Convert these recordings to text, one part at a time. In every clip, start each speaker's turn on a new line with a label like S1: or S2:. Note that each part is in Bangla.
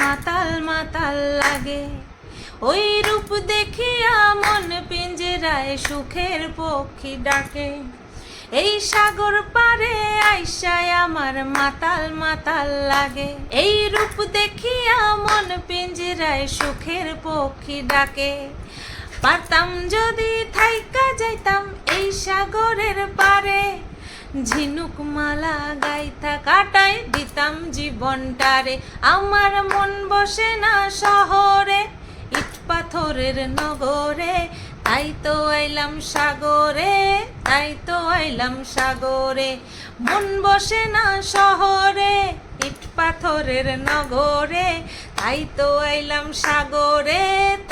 S1: মাতাল মাতাল লাগে। ওই রূপ দেখিয়া মন পিঞ্জরায় সুখের পক্ষী ডাকে। এই সাগর পারে আইসায় আমার মাতাল মাতাল লাগে। এই রূপ দেখিয়া মন পিঞ্জরায় সুখের পক্ষী ডাকে। পারতাম যদি থাইকা যাইতাম এই সাগরের পারে ঝিনুক মালা গাইতা কাটাই দিতাম জীবনটারে। আমার মন বসে না শহরে, ইট পাথরের নগরে। তাই তো আইলাম সাগরে, তাই তো আইলাম সাগরে। মন বসে না শহরে, ইট পাথরের নগরে। তাই তো আইলাম সাগরে,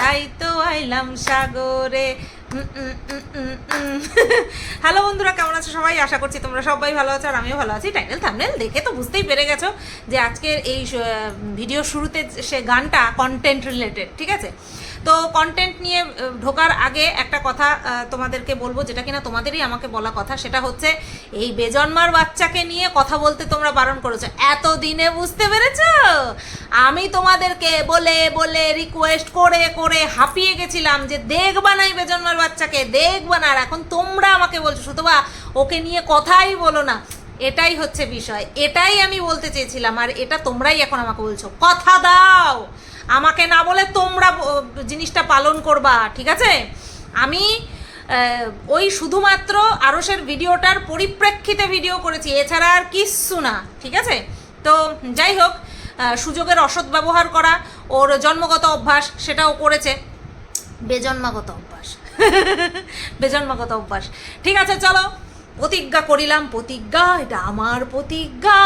S1: তাই তো আইলাম সাগরে। হ্যালো বন্ধুরা, কেমন আছো সবাই? আশা করছি তোমরা সবাই ভালো আছো আর আমিও ভালো আছি। টাইটেল থামনেল দেখে তো বুঝতেই পেরে গেছো যে আজকের এই ভিডিও শুরুতে সে গানটা কন্টেন্ট রিলেটেড ঠিক আছে? তো কন্টেন্ট নিয়ে ঢোকার আগে একটা কথা তোমাদেরকে বলব, যেটা কিনা তোমাদেরই আমাকে বলা কথা, সেটা হচ্ছে এই বেজন্মার বাচ্চাকে নিয়ে কথা বলতে তোমরা বারণ করেছ। এত দিনে বুঝতে পেরেছ? আমি তোমাদেরকে বলে বলে রিকোয়েস্ট করে করে হাঁপিয়ে গেছিলাম যে দেখবা নাই বেজন্মার বাচ্চাকে, দেখবা না। আর এখন তোমরা আমাকে বলছো সুতবা ওকে নিয়ে কথাই বলো না। এটাই হচ্ছে বিষয়। এটাই আমি বলতে চেয়েছিলাম, আর এটা তোমরাই এখন আমাকে বলছো। কথা দাও! আমাকে না বলে তোমরা জিনিসটা পালন করবা, ঠিক আছে? আমি ওই শুধুমাত্র আরসের ভিডিওটার পরিপ্রেক্ষিতে ভিডিও করেছি, এছাড়া আর কিচ্ছু না, ঠিক আছে? তো যাই হোক সুযোগের অসৎ ব্যবহার করা, ওর জন্মগত অভ্যাস সেটাও করেছে। বেজন্মাগত অভ্যাস। বেজন্মাগত অভ্যাস। ঠিক আছে, চলো। প্রতিজ্ঞা করিলাম, প্রতিজ্ঞা, এটা আমার প্রতিজ্ঞা।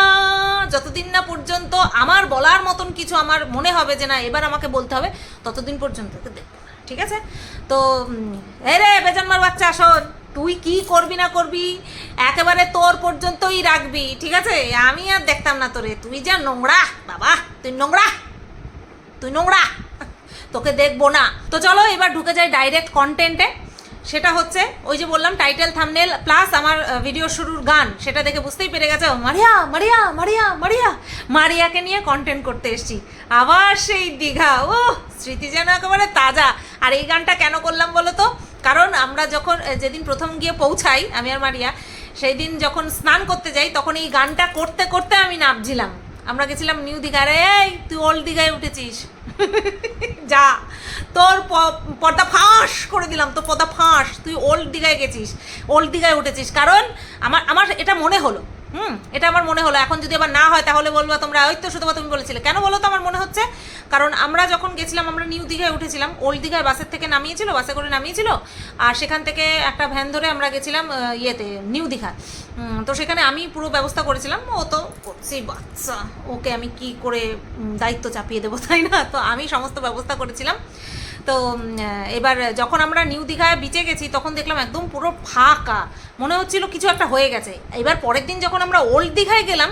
S1: যতদিন না পর্যন্ত আমার বলার মতন কিছু আমার মনে হবে যে না, এবার আমাকে বলতে হবে, ততদিন পর্যন্ত দেখব না, ঠিক আছে? তো এই রে বেজন্মার বাচ্চা আসন তুই কি করবি না করবি, একেবারে তোর পর্যন্তই রাখবি, ঠিক আছে? আমি আর দেখতাম না তোরে, তুই যা নোংরা, বাবা, তুই নোংরা তুই নোংরা, তোকে দেখব না। তো চলো, এবার ঢুকে যাই ডাইরেক্ট কন্টেন্টে সেটা হচ্ছে, ওই যে বললাম টাইটেল থামনেল প্লাস আমার ভিডিও শুরুর গান, সেটা দেখে বুঝতেই পেরে গেছে, মারিয়া মারিয়া মারিয়া মারিয়া। মারিয়াকে নিয়ে কন্টেন্ট করতে এসেছি। আবার সেই দীঘা ও স্মৃতি যেন একেবারে তাজা। আর এই গানটা কেন করলাম বলো তো? কারণ আমরা যখন যেদিন প্রথম গিয়ে পৌঁছাই, আমি আর মারিয়া সেই দিন যখন স্নান করতে যাই, তখন এই গানটা করতে করতে আমি নামছিলাম। আমরা গেছিলাম নিউ দীঘার এই, তুই ওল্ড দীঘায় উঠেছিস যা তোর প- পর্দা ফাঁস করে দিলাম তোর পর্দা ফাঁস, তুই ওল্ড দীঘায় গেছিস ওল্ড দীঘায় উঠেছিস। কারণ আমার আমার এটা মনে হলো, হুম, এটা আমার মনে হলো। এখন যদি আবার না হয়, তাহলে বলব তোমরা, ওই তো শুধু তুমি বলেছিলে। কেন বলো তো আমার মনে হচ্ছে? কারণ আমরা যখন গেছিলাম, আমরা নিউ দীঘায় উঠেছিলাম ওল্ড দীঘায় বাসের থেকে নামিয়েছিল, বাসে করে নামিয়েছিল, আর সেখান থেকে একটা ভ্যান ধরে আমরা গেছিলাম ইয়েতে, নিউ দীঘা। তো সেখানে আমি পুরো ব্যবস্থা করেছিলাম, ও তো সেই বাচ্চা। ওকে আমি কি করে দায়িত্ব চাপিয়ে দেবো, তাই না? তো আমি সমস্ত ব্যবস্থা করেছিলাম। তো এবার যখন আমরা নিউ দীঘায় বিচে গেছি, তখন দেখলাম একদম পুরো ফাঁকা। মনে হচ্ছিল কিছু একটা হয়ে গেছে। এবার পরের দিন যখন আমরা ওল্ড দীঘায় গেলাম,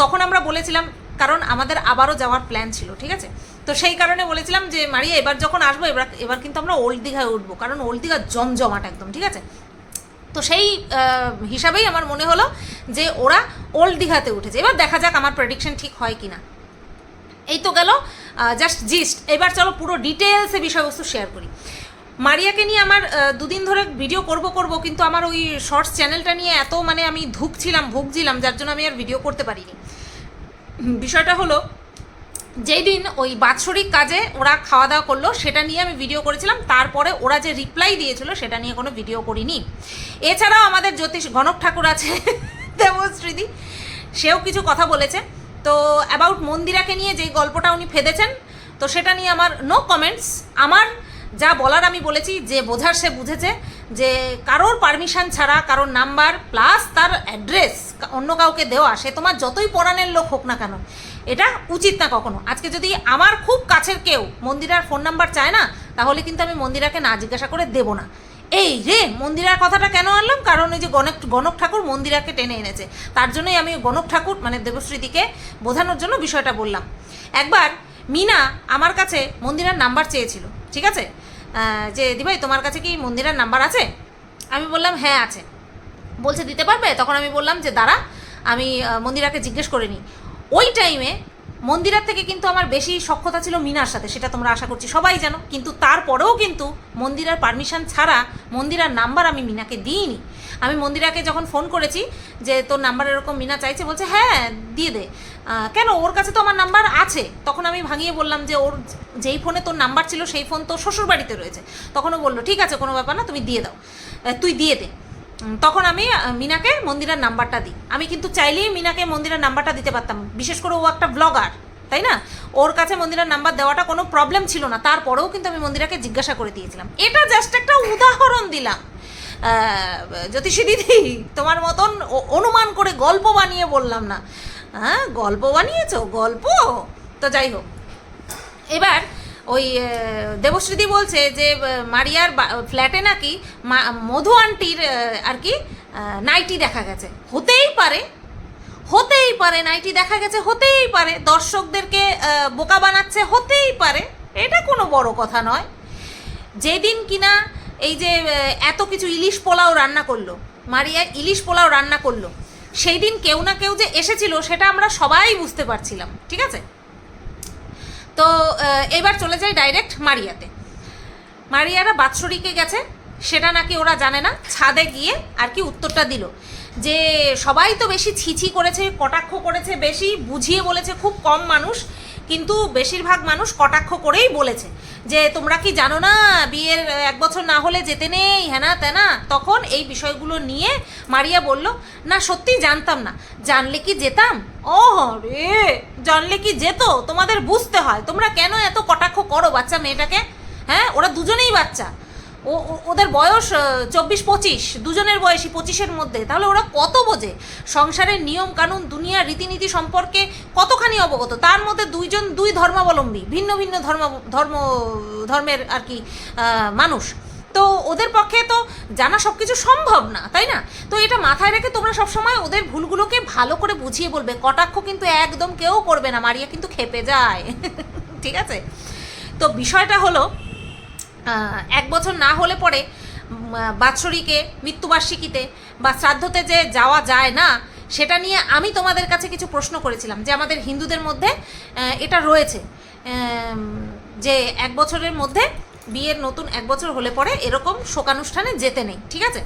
S1: তখন আমরা বলেছিলাম, কারণ আমাদের আবারও যাওয়ার প্ল্যান ছিল, ঠিক আছে? তো সেই কারণে বলেছিলাম যে, মারিয়া, এবার যখন আসব, এবার এবার কিন্তু আমরা ওল্ড দীঘায় উঠবো, কারণ ওল্ড দীঘা জমজমাট একদম, ঠিক আছে? তো সেই হিসাবেই আমার মনে হলো যে, ওরা ওল্ড দীঘাতে উঠেছে। এবার দেখা যাক আমার প্রেডিকশন ঠিক হয় কিনা। এই তো গেল জাস্ট জিস্ট এবার চলো পুরো ডিটেলসে বিষয়বস্তু শেয়ার করি। মারিয়াকে নিয়ে আমার দুদিন ধরে ভিডিও করব করব, কিন্তু আমার ওই শর্টস চ্যানেলটা নিয়ে এত মানে আমি ধুকছিলাম, ভুগছিলাম, যার জন্য আমি আর ভিডিও করতে পারিনি। বিষয়টা হলো, যেই দিন ওই বাৎসরিক কাজে ওরা খাওয়া দাওয়া করল, সেটা নিয়ে আমি ভিডিও করেছিলাম, তারপরে ওরা যে রিপ্লাই দিয়েছিল, সেটা নিয়ে কোনো ভিডিও করিনি। এছাড়াও আমাদের জ্যোতিষ, গণক ঠাকুর আছে, দেবশ্রীদি, সেও কিছু কথা বলেছে। তো অ্যাবাউট মন্দিরাকে নিয়ে যে গল্পটা উনি ফেদেছেন, তো সেটা নিয়ে আমার নো কমেন্টস আমার যা বলার আমি বলেছি, যে বোঝার সে বুঝেছে, যে কারোর পারমিশন ছাড়া, কারোর নাম্বার প্লাস তার অ্যাড্রেস অন্য কাউকে দেওয়া, সে তোমার যতই পড়ানের লোক হোক না কেন, এটা উচিত না কখনো। আজকে যদি আমার খুব কাছের কেউ মন্দিরার ফোন নাম্বার চায় না, তাহলে কিন্তু আমি মন্দিরাকে না জিজ্ঞাসা করে দেবো না। এই রে, মন্দিরার কথাটা কেন আনলাম? কারণ ওই যে গণক গণক ঠাকুর মন্দিরাকে টেনে এনেছে। তার জন্যই আমি গণক ঠাকুর মানে দেবশ্রীদিকে বোঝানোর জন্য বিষয়টা বললাম। একবার মিনা আমার কাছে মন্দিরার নাম্বার চেয়েছিল, ঠিক আছে? যে, দিভাই, তোমার কাছে কি মন্দিরার নাম্বার আছে? আমি বললাম হ্যাঁ আছে। বলছে, দিতে পারবে? তখন আমি বললাম যে, দাঁড়া, আমি মন্দিরাকে জিজ্ঞেস করে নিই। ওই টাইমে মন্দিরার থেকে কিন্তু আমার বেশি সক্ষতা ছিল মিনার সাথে, সেটা তোমরা আশা করছি সবাই জানো। কিন্তু তারপরেও কিন্তু মন্দিরার পারমিশন ছাড়া মন্দিরার নাম্বার আমি মিনাকে দিইনি। আমি মন্দিরাকে যখন ফোন করেছি যে, তোর নাম্বার এরকম মিনা চাইছে? বলছে হ্যাঁ দিয়ে দে। কেন? ওর কাছে তো আমার নাম্বার আছে। তখন আমি ভাঙিয়ে বললাম যে, ওর যেই ফোনে তোর নাম্বার ছিল, সেই ফোন তো শ্বশুর বাড়িতে রয়েছে। তখন ও বলল, ঠিক আছে, কোনো ব্যাপার না, তুমি দিয়ে দাও। তুই দিয়ে দে। তখন আমি মিনাকে মন্দিরের নাম্বারটা দিই। আমি কিন্তু চাইলেই মিনাকে মন্দিরের নাম্বারটা দিতে পারতাম। বিশেষ করে ও একটা ব্লগার তাই না? ওর কাছে মন্দিরের নাম্বার দেওয়াটা কোনো প্রবলেম ছিল না। তারপরেও কিন্তু আমি মন্দিরাকে জিজ্ঞাসা করে দিয়েছিলাম। এটা জাস্ট একটা উদাহরণ দিলাম। জ্যোতিষী দিদি, তোমার মতন অনুমান করে গল্প বানিয়ে বললাম না। হ্যাঁ গল্প বানিয়েছো, গল্প? তো যাই হোক। এবার ওই দেবশ্রীদি বলছে যে মারিয়ার ফ্ল্যাটে নাকি মধু আন্টির আর কি নাইটি দেখা গেছে। হতেই পারে হতেই পারে নাইটি দেখা গেছে, হতেই পারে। দর্শকদেরকে বোকা বানাচ্ছে, হতেই পারে। এটা কোনো বড় কথা নয়। যেদিন কিনা এই যে এত কিছু ইলিশ পোলাও রান্না করল, মারিয়া ইলিশ পোলাও রান্না করল, সেই দিন কেউ না কেউ যে এসেছিল, সেটা আমরা সবাই বুঝতে পারছিলাম, ঠিক আছে? তো এবার চলে যায় ডাইরেক্ট মারিয়াতে। মারিয়ারা বাৎসরিকে গেছে, সেটা নাকি ওরা জানে না, ছাদে গিয়ে আর কি উত্তরটা দিল। যে সবাই তো বেশি ছিছি করেছে, কটাক্ষ করেছে, বেশি বুঝিয়ে বলেছে, খুব কম মানুষ, কিন্তু বেশিরভাগ মানুষ কটাক্ষ করেই বলেছে। যে তোমরা কি জানো না, বিয়ের এক বছর না হলে যেতে নেই হ্যানা তেনা তখন এই বিষয়গুলো নিয়ে মারিয়া বলল, না, সত্যি জানতাম না। জানলে কি যেতাম? ও রে, জানলে কি যেত? তোমাদের বুঝতে হয়। তোমরা কেন এত কটাক্ষ করো বাচ্চা মেয়েটাকে? হ্যাঁ ওরা দুজনেই বাচ্চা। ও ওদের বয়স চব্বিশ পঁচিশ, দুজনের বয়সী পঁচিশের মধ্যে। তাহলে ওরা কত বোঝে? সংসারের নিয়ম কানুন দুনিয়ার রীতিনীতি সম্পর্কে কতখানি অবগত? তার মধ্যে দুইজন দুই ধর্মাবলম্বী, ভিন্ন ভিন্ন ধর্ম ধর্ম, ধর্মের আর কি মানুষ। তো ওদের পক্ষে তো জানা সব কিছু সম্ভব না, তাই না? তো এটা মাথায় রেখে তোমরা সবসময় ওদের ভুলগুলোকে ভালো করে বুঝিয়ে বলবে। কটাক্ষ কিন্তু একদম কেউ করবে না, মারিয়া কিন্তু খেপে যায়। ঠিক আছে? তো বিষয়টা হলো এক বছর না হলে পরে বাৎসরিকে, মৃত্যুবার্ষিকীতে বা শ্রাদ্ধতে যে যাওয়া যায় না, সেটা নিয়ে আমি তোমাদের কাছে কিছু প্রশ্ন করেছিলাম যে আমাদের হিন্দুদের মধ্যে এটা রয়েছে। যে এক বছরের মধ্যে বিয়ের নতুন এক বছর হলে পরে এরকম শোকানুষ্ঠানে যেতে নেই, ঠিক আছে?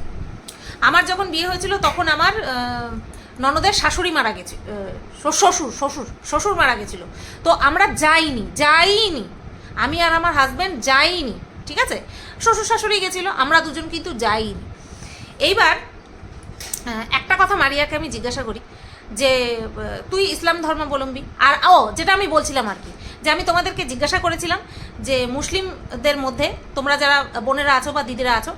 S1: আমার যখন বিয়ে হয়েছিল তখন আমার ননদের শাশুড়ি মারা গেছে শ্বশুর শ্বশুর শ্বশুর মারা গেছিল। তো আমরা যাইনি যাইনি। আমি আর আমার হাজব্যান্ড যাইনি। ঠিক আছে? শ্বশুর শাশুড়ি গেছিল, আমরা দুজন কিন্তু যাইনি। এইবার একটা কথা মারিয়াকে আমি জিজ্ঞাসা করি যে তুই ইসলাম ধর্মাবলম্বী? আর, ও, যেটা আমি বলছিলাম আর কি, যে আমি তোমাদেরকে জিজ্ঞাসা করেছিলাম যে, মুসলিমদের মধ্যে তোমরা যারা বোনেরা আছো বা দিদিরা আছো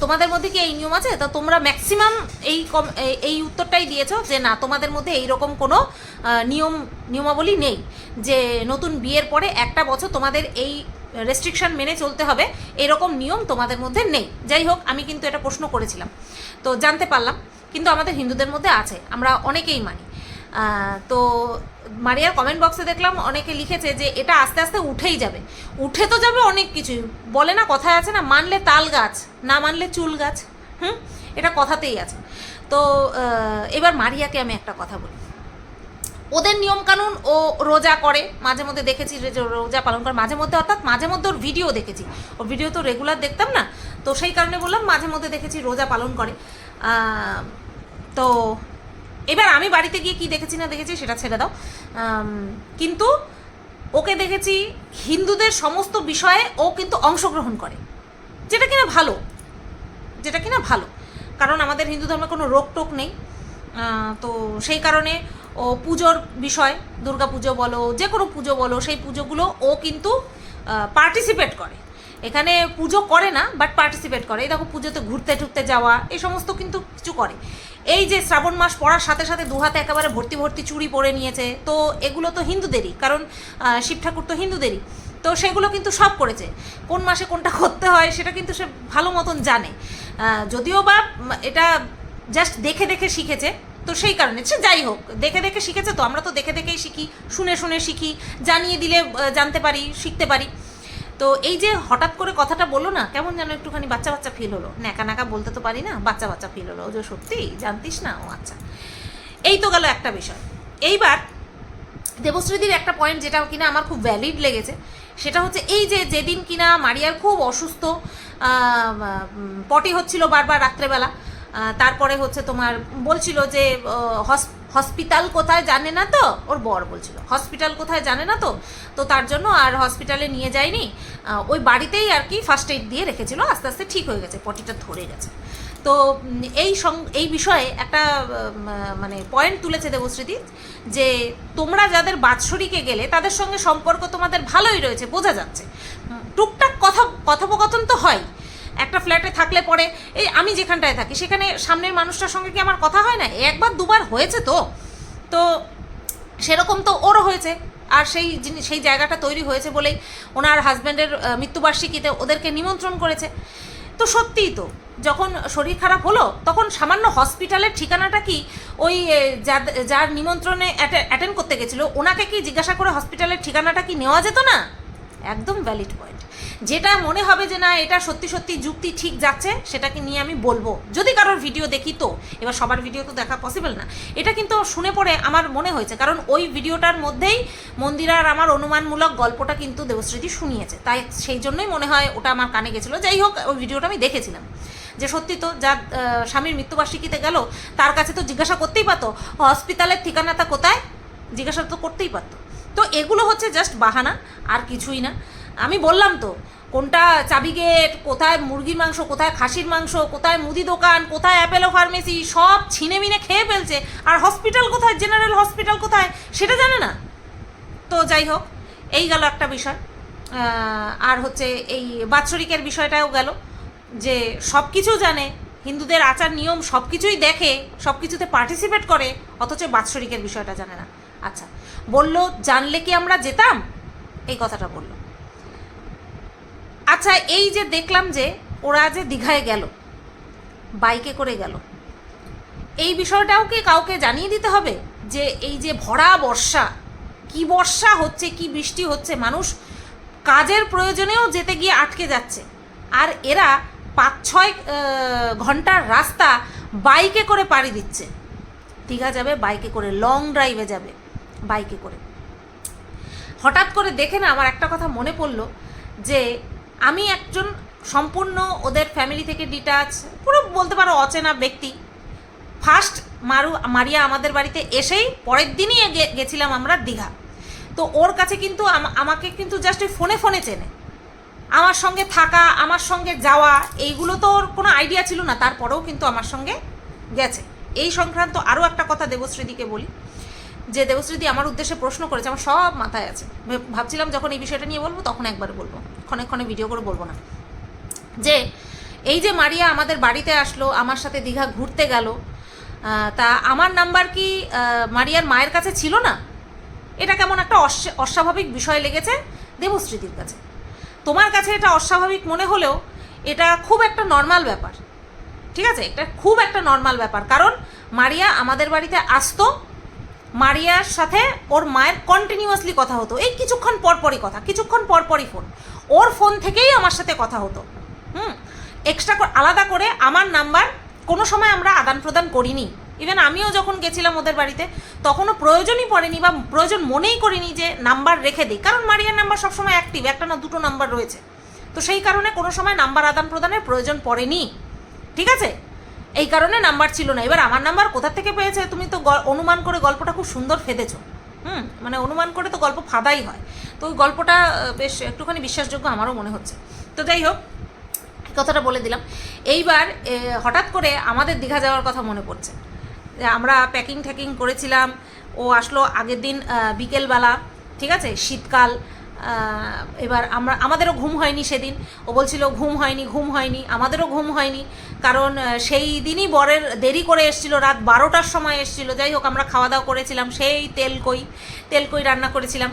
S1: তোমাদের মধ্যে কি এই নিয়ম আছে? তো তোমরা ম্যাক্সিমাম এই কম, এই- এই উত্তরটাই দিয়েছ যে, না, তোমাদের মধ্যে এইরকম কোনো নিয়ম, নিয়মাবলী নেই যে, নতুন বিয়ের পরে একটা বছর তোমাদের এই রেস্ট্রিকশন মেনে চলতে হবে, এরকম নিয়ম তোমাদের মধ্যে নেই। যাই হোক, আমি কিন্তু এটা প্রশ্ন করেছিলাম। তো জানতে পারলাম, কিন্তু আমাদের হিন্দুদের মধ্যে আছে, আমরা অনেকেই মানি। তো মারিয়ার কমেন্ট বক্সে দেখলাম, অনেকে লিখেছে যে এটা আস্তে আস্তে উঠেই যাবে। উঠে তো যাবে অনেক কিছুই বলে না কথায় আছে না, মানলে তাল গাছ, না মানলে চুল গাছ, হুম? এটা কথাতেই আছে। তো এবার মারিয়াকে আমি একটা কথা বলি। ওদের নিয়মকানুন ও রোজা করে। মাঝে মধ্যে দেখেছি রোজা পালন করে। মাঝে মধ্যে অর্থাৎ মাঝে মধ্যে ওর ভিডিও দেখেছি। ওর ভিডিও তো রেগুলার দেখতাম না। তো সেই কারণে বললাম মাঝে মধ্যে দেখেছি রোজা পালন করে। তো এবার আমি বাড়িতে গিয়ে কি দেখেছি না দেখেছি সেটা ছেড়ে দাও। কিন্তু ওকে দেখেছি হিন্দুদের সমস্ত বিষয়ে ও কিন্তু অংশগ্রহণ করে। যেটা কিনা ভালো। যেটা কিনা ভালো। কারণ আমাদের হিন্দু ধর্মে কোনো রোগ টোক নেই তো সেই কারণে ও পুজোর বিষয়, দুর্গা পুজো বলো, যে কোনো পুজো বলো, সেই পুজোগুলো ও কিন্তু পার্টিসিপেট করে। এখানে পুজো করে না বাট পার্টিসিপেট করে। এই দেখো, পুজোতে ঘুরতে টুরতে যাওয়া, এই সমস্ত কিন্তু কিছু করে। এই যে শ্রাবণ মাস পড়ার সাথে সাথে দু হাতে একেবারে ভর্তি ভর্তি চুড়ি পরে নিয়েছে, তো এগুলো তো হিন্দুদেরই, কারণ শিব ঠাকুর তো হিন্দুদেরই। তো সেগুলো কিন্তু সব করেছে। কোন মাসে কোনটা করতে হয়, সেটা কিন্তু সে ভালো মতন জানে। যদিও বা এটা জাস্ট দেখে দেখে শিখেছে তো সেই কারণে। সে যাই হোক, দেখে দেখে শিখেছে তো, আমরা তো দেখে দেখেই শিখি, শুনে শুনে শিখি, জানিয়ে দিলে জানতে পারি, শিখতে পারি। তো এই যে হঠাৎ করে কথাটা বলল না, কেমন যেন একটুখানি বাচ্চা বাচ্চা ফিল হলো। ন্যাকা নাকা বলতে তো পারি না, বাচ্চা বাচ্চা ফিল হলো। যে সত্যি, জানতিস না? ও আচ্ছা। এই তো গেল একটা বিষয়। এইবার দেবশ্রীদির একটা পয়েন্ট যেটা কিনা আমার খুব ভ্যালিড লেগেছে, সেটা হচ্ছে এই যে যেদিন কিনা মারিয়ার খুব অসুস্থ পটি হচ্ছিল বারবার রাত্রেবেলা তারপরে হচ্ছে তোমার বলছিল যে হসপিটাল কোথায় জানে না তো? ওর বর বলছিল। হসপিটাল কোথায় জানে না তো? তো তার জন্য আর হসপিটালে নিয়ে যায়নি। ওই বাড়িতেই আর কি ফার্স্ট এইড দিয়ে রেখেছিল। আস্তে আস্তে ঠিক হয়ে গেছে, পটিটা ধরে গেছে। তো এই সং, এই বিষয়ে একটা মানে পয়েন্ট তুলেছে দেবশ্রীদি যে, তোমরা যাদের বাৎসরিকে গেলে, তাদের সঙ্গে সম্পর্ক তোমাদের ভালোই রয়েছে, বোঝা যাচ্ছে। টুকটাক কথা, কথোপকথন তো হয়। একটা ফ্ল্যাটে থাকলে পরে এই আমি যেখানটায় থাকি, সেখানে সামনের মানুষটার সঙ্গে কি আমার কথা হয় না? একবার দুবার হয়েছে তো। তো সেরকম তো ওরও হয়েছে। আর সেই জিনিস, সেই জায়গাটা তৈরি হয়েছে বলেই ওনার হাজব্যান্ডের মৃত্যুবার্ষিকীতে ওদেরকে নিমন্ত্রণ করেছে। তো সত্যিই তো, যখন শরীর খারাপ হলো, তখন সামান্য হসপিটালের ঠিকানাটা কি ওই যার নিমন্ত্রণে অ্যাটেন্ড করতে গেছিল, ওনাকে কি জিজ্ঞাসা করে হসপিটালের ঠিকানাটা কি নেওয়া যেত না? একদম ভ্যালিড পয়েন্ট যেটা মনে হবে যে না এটা সত্যি সত্যি যুক্তি ঠিক যাচ্ছে সেটাকে নিয়ে আমি বলব। যদি কারোর ভিডিও দেখি তো এবার সবার ভিডিও তো দেখা পসিবল না। এটা কিন্তু শুনে পড়ে আমার মনে হয়েছে কারণ ওই ভিডিওটার মধ্যেই মন্দিরার আমার অনুমানমূলক গল্পটা কিন্তু দেবশ্রীতি শুনিয়েছে। তাই সেই জন্যই মনে হয় ওটা আমার কানে গেছিল। যাই হোক ওই ভিডিওটা আমি দেখেছিলাম। যে সত্যি তো আহ, স্বামীর মৃত্যুবার্ষিকীতে গেল তার কাছে তো জিজ্ঞাসা করতেই পারতো হসপিটালের ঠিকানাটা কোথায়? জিজ্ঞাসা তো করতেই পারতো। তো এগুলো হচ্ছে জাস্ট বাহানা আর কিছুই না। আমি বললাম তো, কোনটা চাবি গেট, কোথায় মুরগির মাংস, কোথায় খাসির মাংস, কোথায় মুদি দোকান, কোথায় অ্যাপেলো ফার্মেসি, সব ছিনে মিনে খেয়ে ফেলছে। আর হসপিটাল কোথায়, জেনারেল হসপিটাল কোথায়, সেটা জানে না। তো যাই হোক, এই গেল একটা বিষয়। আর হচ্ছে এই বাৎসরিকের বিষয়টাও গেল, যে সব কিছু জানে, হিন্দুদের আচার নিয়ম সব কিছুই দেখে সব কিছুতে পার্টিসিপেট করে, অথচ বাৎসরিকের বিষয়টা জানে না। আচ্ছা বলল, জানলে কি আমরা যেতাম? এই কথাটা বলল। আচ্ছা এই যে দেখলাম যে ওরা যে দীঘায় গেল, বাইকে করে গেল, এই বিষয়টাও কি কাউকে জানিয়ে দিতে হবে যে এই যে ভরা বর্ষা, কি বর্ষা হচ্ছে, কি বৃষ্টি হচ্ছে, মানুষ কাজের প্রয়োজনেও যেতে গিয়ে আটকে যাচ্ছে। আর এরা পাঁচ ছয় ঘণ্টার রাস্তা বাইকে করে পাড়ি দিচ্ছে। দীঘা যাবে, বাইকে করে লং ড্রাইভে যাবে, বাইকে করে। হঠাৎ করে দেখে না, আমার একটা কথা মনে পড়ল যে আমি একজন সম্পূর্ণ ওদের ফ্যামিলি থেকে ডিটাচ পুরো বলতে পারো অচেনা ব্যক্তি। ফার্স্ট মারু, মারিয়া আমাদের বাড়িতে এসেই পরের দিনই গেছিলাম আমরা দীঘা। তো ওর কাছে কিন্তু আমাকে কিন্তু জাস্ট ওই ফোনে ফোনে চেনে। আমার সঙ্গে থাকা, আমার সঙ্গে যাওয়া, এইগুলো তো ওর কোনো আইডিয়া ছিল না, তারপরেও কিন্তু আমার সঙ্গে গেছে। এই সংক্রান্ত আরও একটা কথা দেবশ্রীদিকে বলি। যে দেবশ্রীদি আমার উদ্দেশ্যে প্রশ্ন করেছে, আমার সব মাথায় আছে। ভাবছিলাম যখন এই বিষয়টা নিয়ে বলব, তখন একবার বলব। ক্ষণে ক্ষণে ভিডিও করে বলব না। যে, এই যে মারিয়া আমাদের বাড়িতে আসলো, আমার সাথে দীঘা ঘুরতে গেল তা আমার নাম্বার কি মারিয়ার মায়ের কাছে ছিল না? এটা কেমন একটা অস্বা- অস্বাভাবিক বিষয় লেগেছে দেবশ্রীদির কাছে। তোমার কাছে এটা অস্বাভাবিক মনে হলেও এটা খুব একটা নর্মাল ব্যাপার। ঠিক আছে? এটা খুব একটা নর্মাল ব্যাপার। কারণ মারিয়া আমাদের বাড়িতে আসতো মারিয়ার সাথে ওর মায়ের কন্টিনিউয়াসলি কথা হতো। এই কিছুক্ষণ পরপরই কথা, কিছুক্ষণ পরপরই ফোন। ওর ফোন থেকেই আমার সাথে কথা হতো। হুম? এক্সট্রা আলাদা করে আমার নাম্বার কোনো সময় আমরা আদান প্রদান করিনি। ইভেন আমিও যখন গেছিলাম ওদের বাড়িতে, তখনও প্রয়োজনই পড়েনি বা প্রয়োজন মনেই করিনি যে নাম্বার রেখে দিই। কারণ মারিয়ার নাম্বার সবসময় অ্যাক্টিভ একটা না দুটো নাম্বার রয়েছে। তো সেই কারণে কোনো সময় নাম্বার আদান প্রদানের প্রয়োজন পড়েনি। ঠিক আছে? এই কারণে নাম্বার ছিল না। এবার আমার নাম্বার কোথা থেকে পেয়েছে তুমি তো অনুমান করে গল্পটা খুব সুন্দর ফেদেছো। হুম? মানে অনুমান করে তো গল্প ফাদাই হয়। তো ওই গল্পটা বেশ একটুখানি বিশ্বাসযোগ্য আমারও মনে হচ্ছে। তো যাই হোক কথাটা বলে দিলাম। এইবার হঠাৎ করে আমাদের দীঘা যাওয়ার কথা মনে পড়ছে। আমরা প্যাকিং ট্যাকিং করেছিলাম। ও আসলো আগের দিন বিকেলবেলা, ঠিক আছে? শীতকাল এবার আমরা, আমাদেরও ঘুম হয়নি সেদিন। ও বলছিল, ঘুম হয়নি ঘুম হয়নি। আমাদেরও ঘুম হয়নি, কারণ সেই দিনই বরের দেরি করে এসেছিল, রাত বারোটার সময় এসেছিল। যাই হোক, আমরা খাওয়া দাওয়া করেছিলাম, সেই তেল কই তেল কই রান্না করেছিলাম।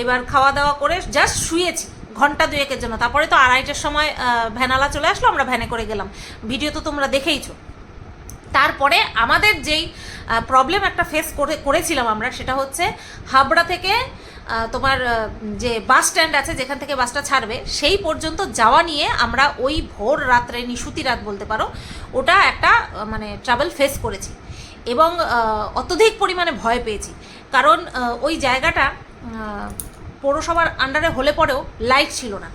S1: এবার খাওয়া দাওয়া করে জাস্ট শুয়েছি, ঘণ্টা দুয়েকের জন্য। তারপরে তো আড়াইটার সময় ভ্যানালা চলে আসলো, আমরা ভ্যানে করে গেলাম। ভিডিও তো তোমরা দেখেইছো। তারপরে আমাদের যেই প্রবলেম একটা ফেস করে, করেছিলাম আমরা, সেটা হচ্ছে হাবড়া থেকে তোমার যে বাস স্ট্যান্ড আছে যেখান থেকে বাসটা ছাড়বে, সেই পর্যন্ত যাওয়া নিয়ে আমরা ওই ভোর রাত্রে নিশুতি রাত বলতে পারো, ওটা একটা মানে ট্রাভেল ফেস করেছি। এবং অত্যধিক পরিমাণে ভয় পেয়েছি। কারণ ওই জায়গাটা পৌরসভার আন্ডারে হলে পরেও লাইট ছিল না।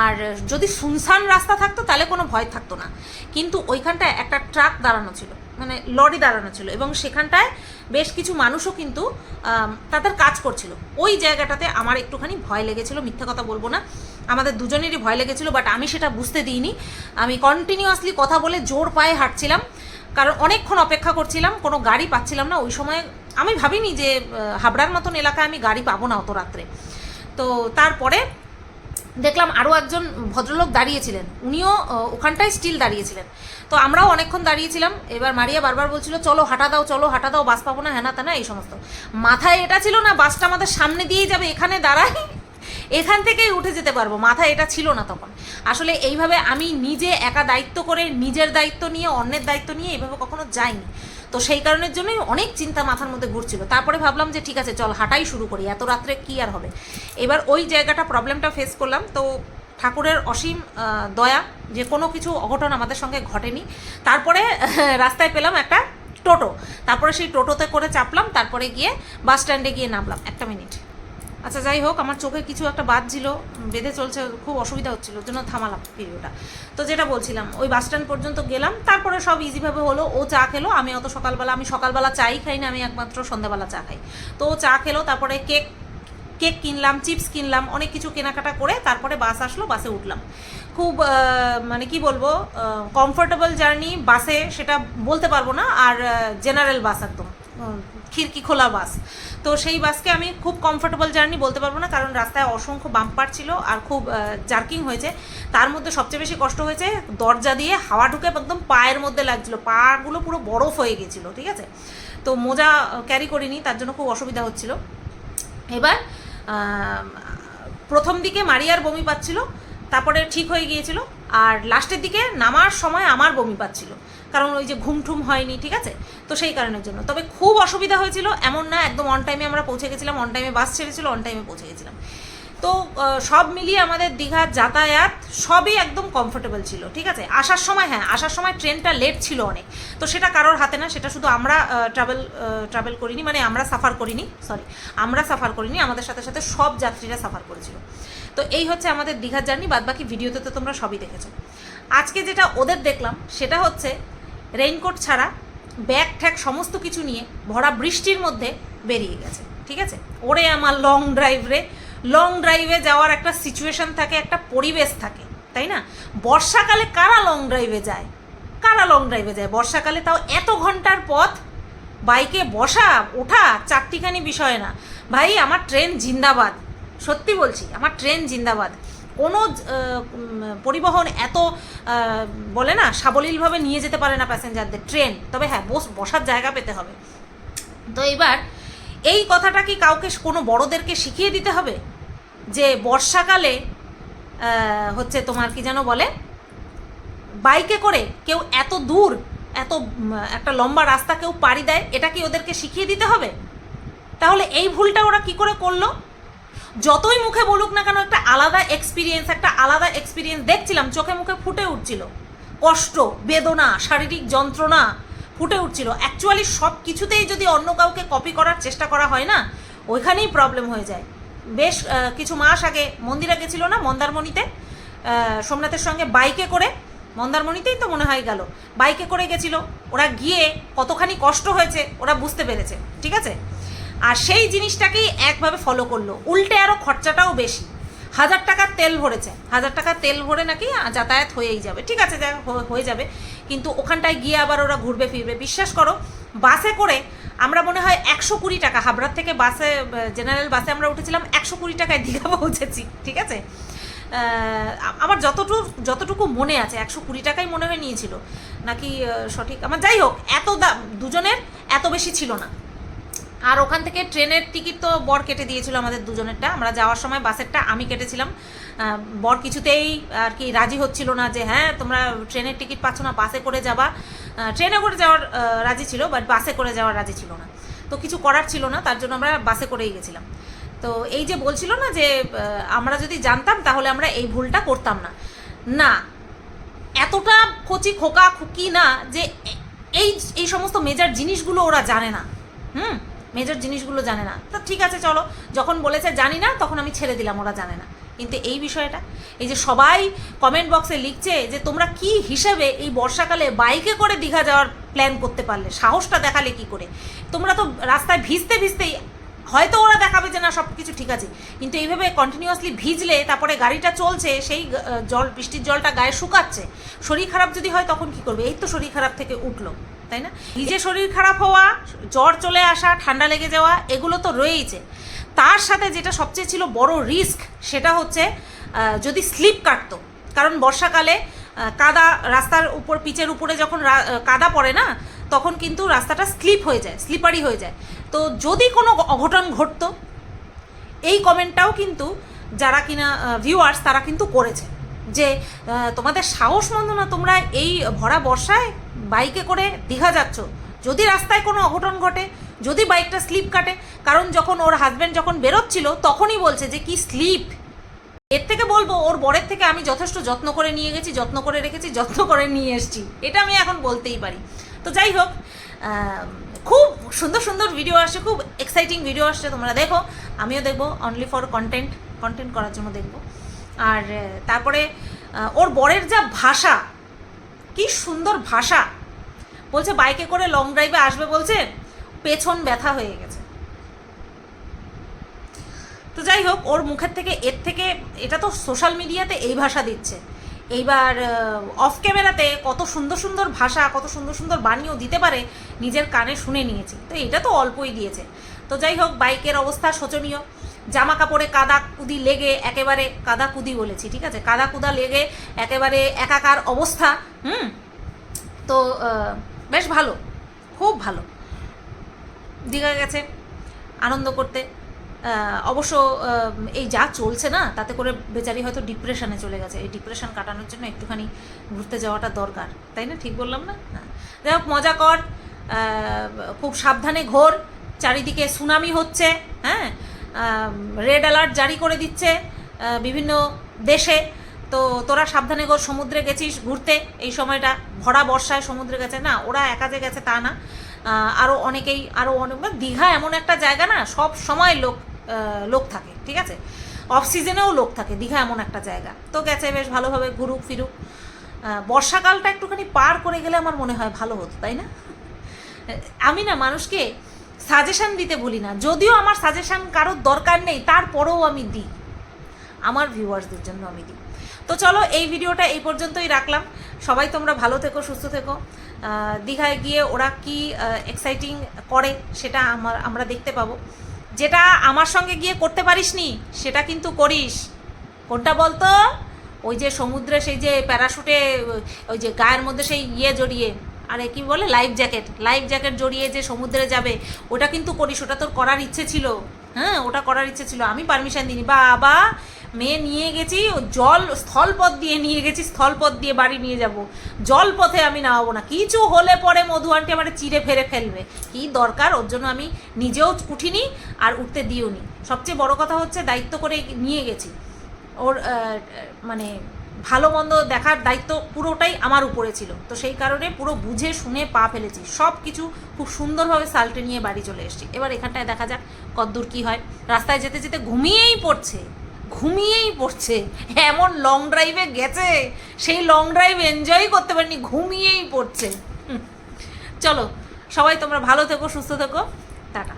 S1: আর যদি সুনসান রাস্তা থাকতো, তাহলে কোনো ভয় থাকতো না। কিন্তু ওইখানটায় একটা ট্রাক দাঁড়ানো ছিল। মানে লরি দাঁড়ানো ছিল এবং সেখানটায় বেশ কিছু মানুষও কিন্তু তাদের কাজ করছিল। ওই জায়গাটাতে আমার একটুখানি ভয় লেগেছিল, মিথ্যা কথা বলব না। আমাদের দুজনেরই ভয় লেগেছিল বাট আমি সেটা বুঝতে দিইনি। আমি কন্টিনিউয়াসলি কথা বলে জোর পায়ে হাঁটছিলাম, কারণ অনেকক্ষণ অপেক্ষা করছিলাম, কোনো গাড়ি পাচ্ছিলাম না। ওই সময় আমি ভাবিনি যে হাবড়ার মতন এলাকায় আমি গাড়ি পাবো না অত রাত্রে। তো তারপরে দেখলাম আরও একজন ভদ্রলোক দাঁড়িয়েছিলেন। উনিও ওখানটায় স্টিল দাঁড়িয়েছিলেন। তো আমরাও অনেকক্ষণ দাঁড়িয়েছিলাম। এবার মারিয়া বারবার বলছিল, চলো, হাঁটা দাও, চলো, হাঁটা দাও, বাস পাবো না হ্যানা ত্যানা এই সমস্ত। মাথায় এটা ছিল না, বাসটা আমাদের সামনে দিয়েই যাবে, এখানে দাঁড়াই, এখান থেকেই উঠে যেতে পারব। মাথায় এটা ছিল না তখন। আসলে এইভাবে আমি নিজে একা দায়িত্ব করে, নিজের দায়িত্ব নিয়ে, অন্যের দায়িত্ব নিয়ে এইভাবে কখনো যাইনি। তো সেই কারণের জন্যই অনেক চিন্তা মাথার মধ্যে ঘুরছিল। তারপরে ভাবলাম যে, ঠিক আছে, চল, হাঁটাই শুরু করি, এত রাত্রে কি আর হবে? এবার ওই জায়গাটা প্রবলেমটা ফেস করলাম। তো ঠাকুরের অসীম দয়া, যে কোনো কিছু অঘটন আমাদের সঙ্গে ঘটেনি। তারপরে রাস্তায় পেলাম একটা টোটো। তারপরে সেই টোটোতে করে চাপলাম, তারপরে গিয়ে বাস স্ট্যান্ডে গিয়ে নামলাম। একটা মিনিট। আচ্ছা যাই হোক, আমার চোখে কিছু একটা বাজছিল, বেঁধে চলছে, খুব অসুবিধা হচ্ছিল, জন্য থামালাম ভিডিওটা। তো যেটা বলছিলাম, ওই বাস স্ট্যান্ড পর্যন্ত গেলাম, তারপরে সব ইজিভাবে হলো, ও চা খেলো, আমি অত সকালবেলা, আমি সকালবেলা চাই খাই না, আমি একমাত্র সন্ধ্যাবেলা চা খাই। তো ও চা খেলো, তারপরে কেক কেক কিনলাম, চিপস কিনলাম, অনেক কিছু কেনাকাটা করে তারপরে বাস আসলো, বাসে উঠলাম। খুব মানে কি বলব কমফোর্টেবল জার্নি বাসে, সেটা বলতে পারব না, আর জেনারেল বাস একদম। খিড়কি খোলা বাস। তো সেই বাসকে আমি খুব কমফোর্টেবল জার্নি বলতে পারব না, কারণ রাস্তায় অসংখ্য বাম্পার ছিল আর খুব জার্কিং হয়েছে। তার মধ্যে সবচেয়ে বেশি কষ্ট হয়েছে দরজা দিয়ে হাওয়া ঢুকে একদম পায়ের মধ্যে লাগছিল। পাগুলো পুরো বরফ হয়ে গেছিল, ঠিক আছে? তো মোজা ক্যারি করিনি, তার জন্য খুব অসুবিধা হচ্ছিল। এবার প্রথম দিকে মারিয়ার বমি পাচ্ছিল, তারপরে ঠিক হয়ে গিয়েছিল, আর লাস্টের দিকে নামার সময় আমার বমি পাচ্ছিল, কারণ ওই যে ঘুমঠুম হয়নি, ঠিক আছে? তো সেই কারণের জন্য। তবে খুব অসুবিধা হয়েছিল, এমন না, একদম অন টাইমে আমরা পৌঁছে গেছিলাম অন টাইমে বাস ছেড়েছিল অন টাইমে পৌঁছে গেছিলাম। তো সব মিলিয়ে আমাদের দীঘার যাতায়াত সবই একদম কমফোর্টেবল ছিল, ঠিক আছে? আসার সময় হ্যাঁ আসার সময় ট্রেনটা লেট ছিল অনেক। তো সেটা কারোর হাতে না, সেটা শুধু আমরা ট্রাভেল ট্রাভেল করিনি মানে আমরা সাফার করিনি সরি আমরা সাফার করিনি, আমাদের সাথে সাথে সব যাত্রীরা সাফার করেছিল। তো এই হচ্ছে আমাদের দীঘার জার্নি বাদবাকি ভিডিওতে তো তোমরা সবই দেখেছ। আজকে যেটা ওদের দেখলাম, সেটা হচ্ছে রেইনকোট ছাড়া ব্যাগ ঠ্যাগ সমস্ত কিছু নিয়ে ভরা বৃষ্টির মধ্যে বেরিয়ে গেছে, ঠিক আছে? ওরে আমার লং ড্রাইভ রে লং ড্রাইভে যাওয়ার একটা সিচুয়েশন থাকে, একটা পরিবেশ থাকে, তাই না? বর্ষাকালে কারা লং ড্রাইভে যায়? কারা লং ড্রাইভে যায়? বর্ষাকালে তাও এত ঘণ্টার পথ, বাইকে বসা, ওঠা চারটিখানি বিষয় না। ভাই, আমার ট্রেন জিন্দাবাদ। সত্যি বলছি, আমার ট্রেন জিন্দাবাদ। কোনো পরিবহন এত বলে না, সাবলীলভাবে নিয়ে যেতে পারে না প্যাসেঞ্জারদের। ট্রেন, তবে হ্যাঁ বস, বসার জায়গা পেতে হবে। তো এবার এই কথাটা কি কাউকে কোনো বড়দেরকে শিখিয়ে দিতে হবে? যে বর্ষাকালে হচ্ছে তোমার কি যেন বলে? বাইকে করে কেউ এত দূর, এত একটা লম্বা রাস্তা কেউ পাড়ি দেয়, এটা কি ওদেরকে শিখিয়ে দিতে হবে? তাহলে এই ভুলটা ওরা কি করে করল? যতই মুখে বলুক না কেন, একটা আলাদা এক্সপিরিয়েন্স একটা আলাদা এক্সপিরিয়েন্স দেখছিলাম, চোখে মুখে ফুটে উঠছিল। কষ্ট, বেদনা, শারীরিক যন্ত্রণা ফুটে উঠছিল। অ্যাকচুয়ালি সব কিছুতেই যদি অন্য কাউকে কপি করার চেষ্টা করা হয় না, ওইখানেই প্রবলেম হয়ে যায়। বেশ কিছু মাস আগে মন্দিরে গেছিল না মন্দারমণিতে? সোমনাথের সঙ্গে বাইকে করে, মন্দারমণিতেই তো মনে হয় গেল। বাইকে করে গেছিল। ওরা গিয়ে কতখানি কষ্ট হয়েছে, ওরা বুঝতে পেরেছে। ঠিক আছে? আর সেই জিনিসটাকেই একভাবে ফলো করল। উল্টে আরও খরচাটাও বেশি। হাজার টাকার তেল ভরেছে। হাজার টাকার তেল ভরে নাকি যাতায়াত হয়েই যাবে। ঠিক আছে, যা হয়ে যাবে। কিন্তু ওখানটায় গিয়ে আবার ওরা ঘুরবে, ফিরবে। বিশ্বাস করো, বাসে করে আমরা মনে হয় একশো কুড়ি টাকা, হাবড়ার থেকে বাসে, জেনারেল বাসে আমরা উঠেছিলাম একশো কুড়ি টাকায় দীঘা পৌঁছেছি। ঠিক আছে? আমার যতটুকু যতটুকু মনে আছে, একশো কুড়ি টাকাই মনে হয় নিয়েছিল। নাকি সঠিক? আমার যাই হোক, এত দাম দুজনের এত বেশি ছিল না। আর ওখান থেকে ট্রেনের টিকিট তো বর কেটে দিয়েছিল আমাদের দুজনেরটা। আমরা যাওয়ার সময় বাসেরটা আমি কেটেছিলাম। বর কিছুতেই আর কি রাজি হচ্ছিল না যে হ্যাঁ তোমরা ট্রেনের টিকিট পাচ্ছ না, বাসে করে যাবা। ট্রেনে করে যাওয়ার রাজি ছিল, বাট বাসে করে যাওয়ার রাজি ছিল না। তো কিছু করার ছিল না, তার জন্য আমরা বাসে করেই গেছিলাম। তো এই যে বলছিল না যে আমরা যদি জানতাম তাহলে আমরা এই ভুলটা করতাম না। না, এতটা কচি খোকা খুকি না যে এই এই সমস্ত মেজার জিনিসগুলো ওরা জানে না। হুম? মেজর জিনিসগুলো জানে না। তো ঠিক আছে, চলো। যখন বলেছে জানি না, তখন আমি ছেড়ে দিলাম, ওরা জানে না। কিন্তু এই বিষয়টা, এই যে সবাই কমেন্ট বক্সে লিখছে যে তোমরা কি হিসেবে এই বর্ষাকালে বাইকে করে দীঘা যাওয়ার প্ল্যান করতে পারলে? সাহসটা দেখালে কি করে? তোমরা তো রাস্তায় ভিজতে ভিজতেই, হয়তো ওরা দেখাবে যে না সব কিছু ঠিক আছে। কিন্তু এইভাবে কন্টিনিউয়াসলি ভিজলে, তারপরে গাড়িটা চলছে, সেই জল, বৃষ্টির জলটা গায়ে শুকাচ্ছে। শরীর খারাপ যদি হয়, তখন কি করবে? এই তো শরীর খারাপ থেকে উঠল। তাই না? নিজে শরীর খারাপ হওয়া, জ্বর চলে আসা, ঠান্ডা লেগে যাওয়া, এগুলো তো রয়েইছে। তার সাথে যেটা সবচেয়ে ছিল বড় রিস্ক, সেটা হচ্ছে যদি স্লিপ কাটতো। কারণ বর্ষাকালে কাদা রাস্তার উপর, পিচের উপরে যখন কাদা পড়ে না, তখন কিন্তু রাস্তাটা স্লিপ হয়ে যায়, স্লিপারি হয়ে যায়। তো যদি কোনো অঘটন ঘটতো, এই কমেন্টটাও কিন্তু যারা কিনা ভিউয়ার্স তারা কিন্তু করেছে। যে তোমাদের সাহস মন্দ না তোমরা এই ভরা বর্ষায় বাইকে করে দীঘা যাচ্ছ। যদি রাস্তায় কোনো অঘটন ঘটে, যদি বাইকটা স্লিপ কাটে, কারণ যখন ওর হাজব্যান্ড যখন বেরোচ্ছিল, তখনই বলছে যে, কি স্লিপ? এর থেকে বলব, ওর বরের থেকে আমি যথেষ্ট যত্ন করে নিয়ে গেছি, যত্ন করে রেখেছি, যত্ন করে নিয়ে এসেছি। এটা আমি এখন বলতেই পারি। তো যাই হোক খুব সুন্দর সুন্দর ভিডিও আসছে, খুব এক্সাইটিং ভিডিও আসছে, তোমরা দেখো। আমিও দেখব অনলি ফর কন্টেন্ট কন্টেন্ট করার জন্য দেখব। আর তারপরে ওর বরের যা ভাষা কি সুন্দর ভাষা। বলছে, বাইকে করে লং ড্রাইভে আসবে বলছে, পেছন ব্যথা হয়ে গেছে। তো যাই হোক, ওর মুখের থেকে, এর থেকে, এটা তো সোশ্যাল মিডিয়াতে এই ভাষা দিচ্ছে। এইবার অফ ক্যামেরাতে কত সুন্দর সুন্দর ভাষা, কত সুন্দর সুন্দর বাণীও দিতে পারে, নিজের কানে শুনে নিয়েছি। তো এটা তো অল্পই দিয়েছে। তো যাই হোক, বাইকের অবস্থা শোচনীয়। জামা কাপড়ে কাদা কুদি লেগে একেবারে কাদা কুদি বলেছি, ঠিক আছে? কাদা কুদা লেগে একেবারে একাকার অবস্থা, হুম? তো বেশ ভালো, খুব ভালো। দীঘা গেছে, আনন্দ করতে। অবশ্য এই যা চলছে না, তাতে করে বেচারি হয়তো ডিপ্রেশনে চলে গেছে। এই ডিপ্রেশন কাটানোর জন্য একটুখানি ঘুরতে যাওয়াটা দরকার, তাই না? ঠিক বললাম না? যাই হোক, মজা কর খুব সাবধানে ঘোর, চারিদিকে সুনামি হচ্ছে হ্যাঁ? রেড অ্যালার্ট জারি করে দিচ্ছে বিভিন্ন দেশে। তো তোরা সাবধানে ঘোর সমুদ্রে গেছিস ঘুরতে। এই সময়টা ভরা বর্ষায় সমুদ্রে গেছে। না, ওরা একা যে গেছে তা না। আরও অনেকেই আরও অনেক মানে দীঘা এমন একটা জায়গা না, সব সময় লোক লোক থাকে, ঠিক আছে? অফ সিজনেও লোক থাকে, দীঘা এমন একটা জায়গা। তো গেছে বেশ ভালোভাবে, ঘুরুক, ফিরুক। বর্ষাকালটা একটুখানি পার করে গেলে আমার মনে হয় ভালো হতো, তাই না? আমি না মানুষকে সাজেশন দিতে ভুলি না। যদিও আমার সাজেশন কারোর দরকার নেই, তারপরেও আমি দিই। আমার ভিউয়ার্সদের জন্য আমি দিই। তো চলো, এই ভিডিওটা এই পর্যন্তই রাখলাম। সবাই তোমরা ভালো থেকো, সুস্থ থেকো। দীঘায় গিয়ে ওরা কি এক্সাইটিং করে সেটা আমার, আমরা দেখতে পাবো। যেটা আমার সঙ্গে গিয়ে করতে পারিসনি, সেটা কিন্তু করিস। কোনটা বলতো? ওই যে সমুদ্রে সেই যে প্যারাশুটে ওই যে গায়ের মধ্যে সেই ইয়ে জড়িয়ে। আরে কি বলে লাইফ জ্যাকেট লাইফ জ্যাকেট জড়িয়ে যে সমুদ্রে যাবে, ওটা কিন্তু করিস, ওটা তোর করার ইচ্ছে ছিল। হ্যাঁ ওটা করার ইচ্ছে ছিল। আমি পারমিশন দিইনি। বাবা, মেয়ে নিয়ে গেছি জল, স্থলপথ দিয়ে নিয়ে গেছি, স্থলপথ দিয়ে বাড়ি নিয়ে যাব। জল পথে আমি নামাবো না। কিছু হলে পরে মধু আন্টি আমার চিড়ে ফেরে ফেলবে। কি দরকার? ওর জন্য আমি নিজেও উঠিনি আর উঠতে দিও নি সবচেয়ে বড় কথা হচ্ছে দায়িত্ব করে নিয়ে গেছি। ওর মানে ভালো মন্দ দেখার দায়িত্ব পুরোটাই আমার উপরে ছিল। তো সেই কারণে পুরো বুঝে শুনে পা ফেলেছি। সব কিছু খুব সুন্দরভাবে সাল্টে নিয়ে বাড়ি চলে এসেছি। এবার এখানটায় দেখা যাক কতদূর কী হয়। রাস্তায় যেতে যেতে ঘুমিয়েই পড়ছে। ঘুমিয়েই পড়ছে। এমন লং ড্রাইভে গেছে। সেই লং ড্রাইভ এনজয় করতে পারিনি। ঘুমিয়েই পড়ছে। চলো, সবাই তোমরা ভালো থেকো, সুস্থ থেকো। টাটা।